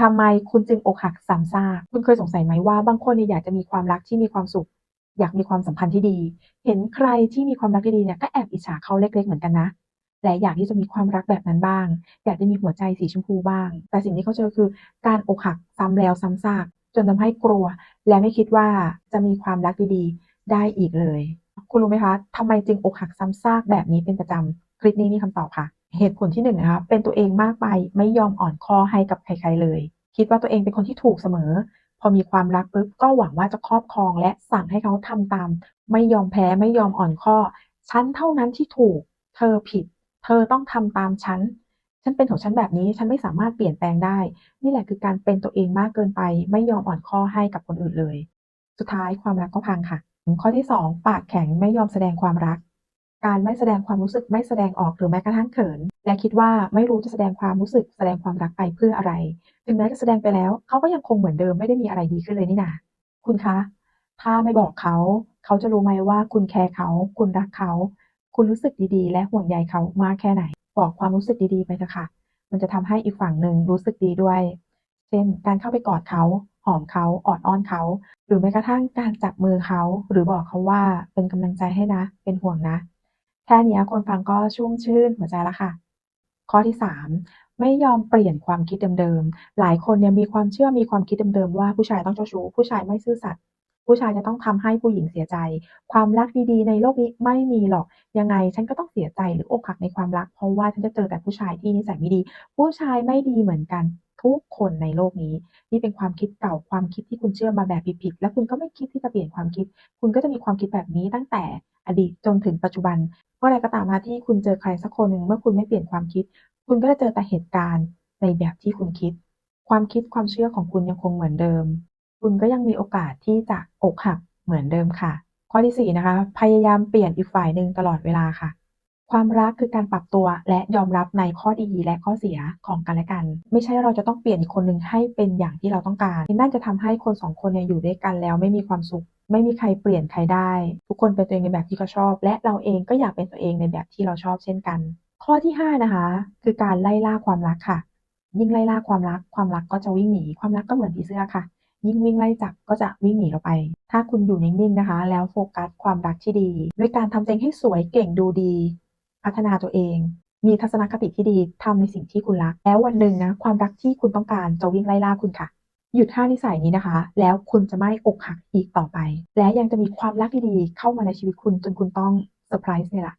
ทำไมคุณจึงอกหักซ้ำซากคุณเคยสงสัยไหมว่าบางคนเนี่ยอยากจะมีความรักที่มีความสุข อยากมีความสัมพันธ์ที่ดี เห็นใครที่มีความรักที่ดีเนี่ยก็แอบอิจฉาเขาเล็ก ๆ เหมือนกันนะและอยากที่จะมีความรักแบบนั้นบ้าง อยากจะมีหัวใจสีชมพูบ้าง แต่สิ่งที่เขาเจอคือการอกหักซ้ำแล้วซ้ำซาก จนทำให้กลัว และไม่คิดว่าจะมีความรักดีๆ ได้อีกเลย คุณรู้ไหมคะทำไมจึงอกหักซ้ำซากแบบนี้เป็นประจำคลิปนี้มีคำตอบค่ะ เหตุผลที่หนึ่งนะคะเป็นตัวเองมากไปไม่ยอมอ่อนข้อให้กับใครๆเลย คิดว่าตัวเองเป็นคนที่ถูกเสมอ พอมีความรักปุ๊บก็หวังว่าจะครอบครองและสั่งให้เขาทำตาม ไม่ยอมแพ้ไม่ยอมอ่อนข้อฉันเท่านั้นที่ถูก เธอผิด เธอต้องทำตามฉันฉันเป็นของฉันแบบนี้ฉันไม่สามารถเปลี่ยนแปลงได้ นี่แหละคือการเป็นตัวเองมากเกินไป ไม่ยอมอ่อนข้อให้กับคนอื่นเลย สุดท้ายความรักก็พังค่ะ ข้อที่ 2 ปากแข็งไม่ยอมแสดงความรัก การไม่แสดงความรู้สึกไม่แสดงออกหรือแม้กระทั่งเขิน และคิดว่าไม่รู้จะแสดงความรู้สึกแสดงความรักไปเพื่ออะไร ถึงแม้จะแสดงไปแล้ว เขาก็ยังคงเหมือนเดิมไม่ได้มีอะไรดีขึ้นเลยนี่นาคุณคะ ถ้าไม่บอกเขา เขาจะรู้ไหมว่าคุณแคร์เขา คุณรักเขา คุณรู้สึกดีๆ และห่วงใยเขามากแค่ไหน บอกความรู้สึกดีๆ ไปเถอะค่ะ มันจะทำให้อีกฝั่งหนึ่งรู้สึกดีด้วย เช่น การเข้าไปกอดเขาหอมเขาออดอ้อนเขา หรือแม้กระทั่งการจับมือเขา หรือบอกเขาว่าเป็นกำลังใจให้นะ เป็นห่วงนะ ค่นี้คนฟังก็ชุ่มชื่นหัวใจแล้วค่ะ ข้อที่ 3 ไม่ยอมเปลี่ยนความคิดเดิมๆ หลายคนเนี่ยมีความเชื่อมีความคิดเดิมๆว่าผู้ชายต้องเจ้าชู้ผู้ชายไม่ซื่อสัตย์ผู้ชายจะต้องทำให้ผู้หญิงเสียใจ ความรักดีๆ ในโลกนี้ไม่มีหรอก ยังไงฉันก็ต้องเสียใจหรืออกหักในความรัก เพราะว่าฉันจะเจอแต่ผู้ชายที่นิสัยไม่ดี ผู้ชายไม่ดีเหมือนกันทุกคนในโลกนี้ นี่เป็นความคิดเก่าความคิดที่คุณเชื่อมาแบบผิดๆ และคุณก็ไม่คิดที่จะเปลี่ยนความคิด คุณก็จะมีความคิดแบบนี้ตั้งแต่ อดีตจนถึงปัจจุบันเมื่อไรก็ตามที่คุณเจอใครสักคนหนึ่งเมื่อคุณไม่เปลี่ยนความคิด คุณก็จะเจอแต่เหตุการณ์ในแบบที่คุณคิด ความคิดความเชื่อของคุณยังคงเหมือนเดิม คุณก็ยังมีโอกาสที่จะอกหักเหมือนเดิมค่ะ ข้อที่4นะคะพยายามเปลี่ยนอีกฝ่ายหนึ่งตลอดเวลาค่ะ ความรักคือการปรับตัวและยอมรับในข้อดีและข้อเสียของกันและกัน ไม่ใช่เราจะต้องเปลี่ยนอีกคนหนึ่งให้เป็นอย่างที่เราต้องการนั่นจะทำให้คนสองคนเนี่ยอยู่ด้วยกันแล้วไม่มีความสุข ไม่มีใครเปลี่ยนใครได้ ทุกคนเป็นตัวเองในแบบที่เขาชอบ และเราเองก็อยากเป็นตัวเองในแบบที่เราชอบเช่นกัน ข้อที่ 5 นะคะ คือการไล่ล่าความรักค่ะ ยิ่งไล่ล่าความรัก ความรักก็จะวิ่งหนี ความรักก็เหมือนผีเสื้อค่ะ ยิ่งวิ่งไล่จับก็จะวิ่งหนีเราไป ถ้าคุณอยู่นิ่งๆนะคะ แล้วโฟกัสความรักที่ดี ด้วยการทำตัวเองให้สวยเก่งดูดี พัฒนาตัวเอง มีทัศนคติที่ดีทำในสิ่งที่คุณรัก แล้ววันหนึ่งนะความรักที่คุณต้องการจะวิ่งไล่ล่าคุณค่ะ หยุดห้านิสัยนี้นะคะ แล้วคุณจะไม่อกหักอีกต่อไป และยังจะมีความรักดีๆเข้ามาในชีวิตคุณจนคุณต้องเซอร์ไพรส์เลยล่ะ